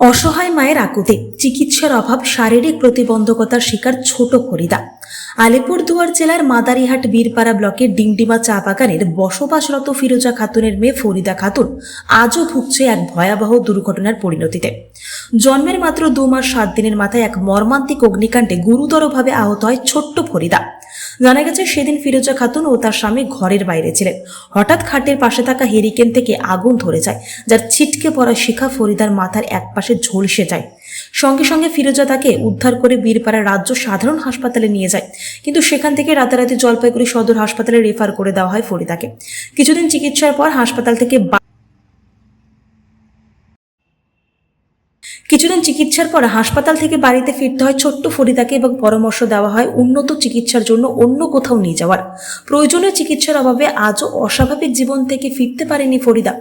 অসহায় মায়ের আকুতি, চিকিৎসার অভাব, শারীরিক প্রতিবন্ধকতার শিকার ছোট ফরিদা। আলিপুরদুয়ার জেলার মাদারিহাট বীরপাড়া ব্লকের ডিমডিমা চা বাগানের বসবাসরত ফিরোজা খাতুনের মেয়ে ফরিদা খাতুন আজও ভুগছে এক ভয়াবহ দুর্ঘটনার পরিণতিতে। জন্মের মাত্র দু মাস সাত দিনের মাথায় এক মর্মান্তিক অগ্নিকাণ্ডে গুরুতরভাবে আহত হয় ছোট্ট ফরিদা। জানা গেছে, সেদিন ফিরোজা খাতুন ও তার স্বামী ঘরের বাইরে ছিলেন। হঠাৎ খাটের পাশে থাকা হেরিকেন থেকে আগুন ধরে যায়, যার ছিটকে পড়া শিখা ফরিদার মাথার একপাশে ঝলসে যায়। সঙ্গে সঙ্গে ফিরোজা তাকে উদ্ধার করে বীরপাড়া রাজ্য সাধারণ হাসপাতালে নিয়ে যায়। কিন্তু সেখান থেকে রাতারাতি জলপাইগুড়ি সদর হাসপাতালে রেফার করে দেওয়া হয় ফরিদাকে। কিছুদিন চিকিৎসার পর হাসপাতাল থেকে কিছুদিন চিকিৎসার পর হাসপাতাল থেকে বাড়িতে ফিরতে হয় ছোট্ট ফরিদাকে এবং পরামর্শ দেওয়া হয় উন্নত চিকিৎসার জন্য অন্য কোথাও নিয়ে যাওয়ার। প্রয়োজনীয় চিকিৎসার অভাবে আজও অস্বাভাবিক জীবন থেকে ফিরতে পারেনি ফরিদা।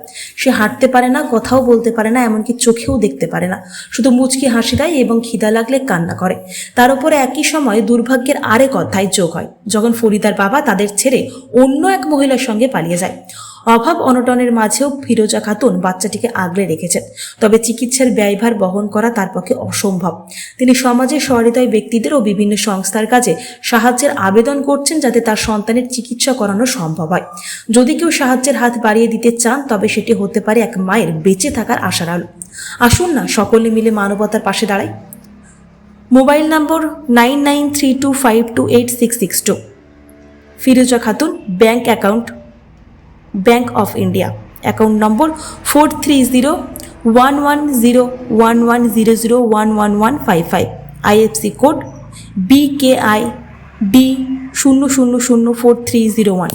সে হাঁটতে পারে না, কথাও বলতে পারে না, এমনকি চোখেও দেখতে পারে না। শুধু মুচকি হাসি দেয় এবং খিদা লাগলে কান্না করে। তার উপরে একই সময় দুর্ভাগ্যের আরেক অধ্যায় যোগ হয়, যখন ফরিদার বাবা তাদের ছেড়ে অন্য এক মহিলার সঙ্গে পালিয়ে যায়। অভাব অনটনের মাঝেও ফিরোজা খাতুন বাচ্চাটিকে আগলে রেখেছেন। তবে চিকিৎসার ব্যয়ভার বহন করা তার পক্ষে অসম্ভব। তিনি সমাজের সহৃদয় ব্যক্তিদের ও বিভিন্ন সংস্থার কাজে সাহায্যের আবেদন করছেন যাতে তার সন্তানের চিকিৎসা করানো সম্ভব হয়। যদি কেউ সাহায্যের হাত বাড়িয়ে দিতে চান, তবে সেটি হতে পারে এক মায়ের বেঁচে থাকার আশার আলো। আসুন না, সকলে মিলে মানবতার পাশে দাঁড়াই। Mobile number nine nine three two five two eight six six two. Firoza Khatun, bank account bank of India account number four three zero one one zero one one zero zero one one one five five IFSC code B K I B শূন্য শূন্য শূন্য four three zero one